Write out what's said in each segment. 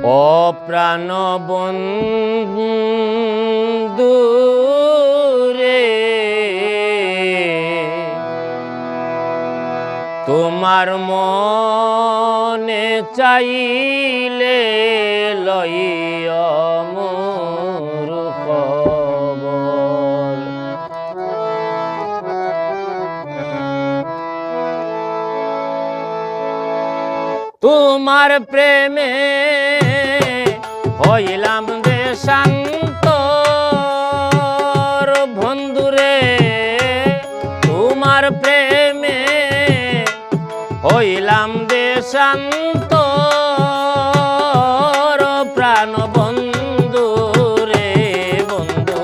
অপ্রাণ বন্ধু রে তোমার মনে চাইলে লইয় মোর তোমার প্রেমে হইলাম দেশান্ত বন্ধুরে তোমার প্রেমে হইলাম দেশান্ত প্রাণ বন্ধু রে বন্ধু,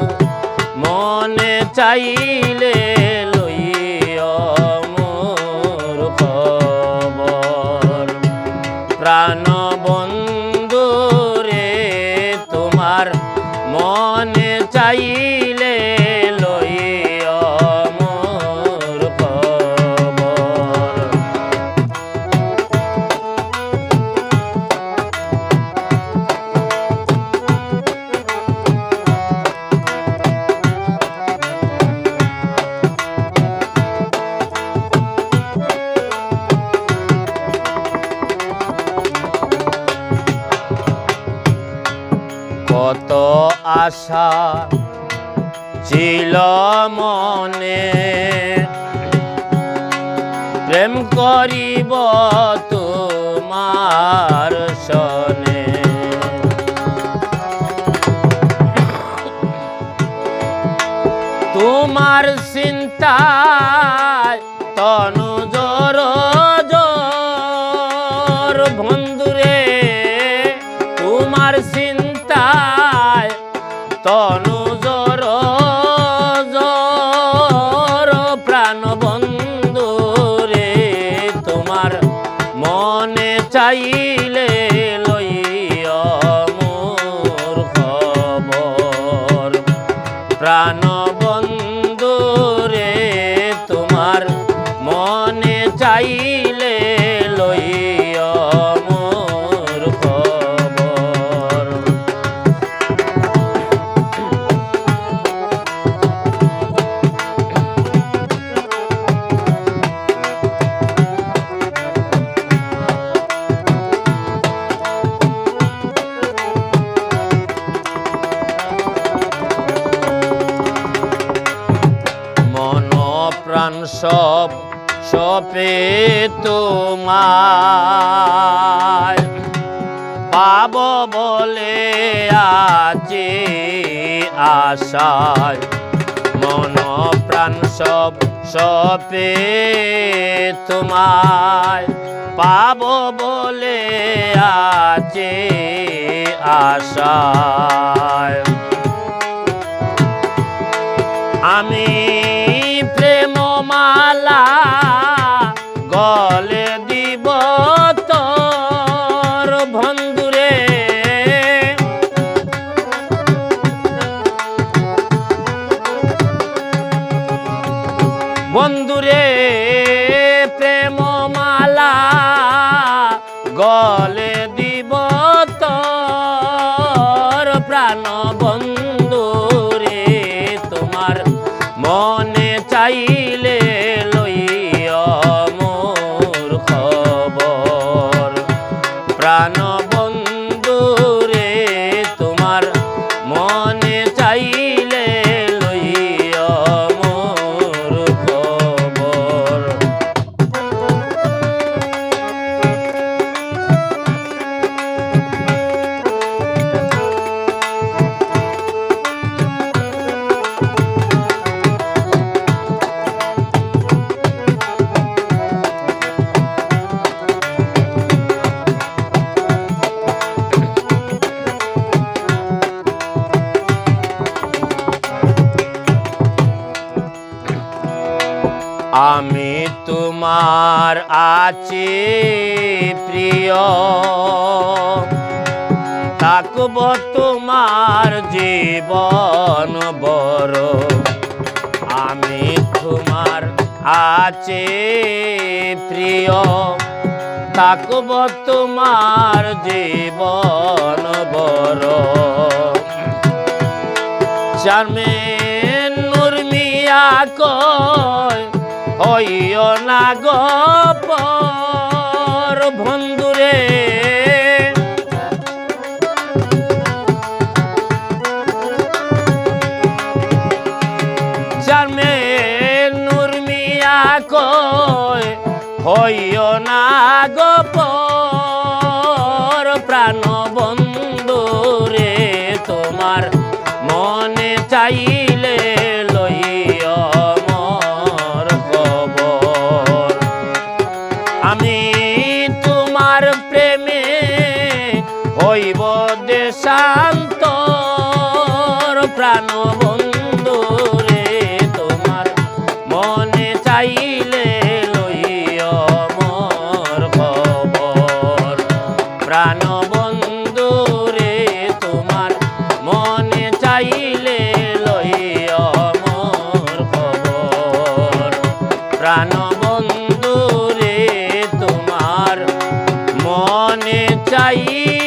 মনে চাইলে মনে আশা ছিল মনে। প্রেম করিব তোমার সনে তোমার চিন্তায় তনু জর জর তোমার চিন্তায় মনে চাইলে লইয় মোর খবর। প্রাণ বন্ধু রে তোমার মনে চাইলে সব সপে তোমায়। পাব বলে আছে আশায়। মন প্রাণ সব সপে তোমায়। পাব বলে আছে আশায়। আমি বন্ধুরে আমি তোমার আছি প্রিয়। থাকব তোমার জীবন বড়। আমি তোমার আছে প্রিয়। থাকব তোমার জীবন বড়। চারমে নুর্মিয়া কর হইও না গপর বন্ধুরে। চারমেন নুরমিয়া কয় হইও না গপর প্রাণ প্রাণ বন্ধুরে তোমার মনে চাই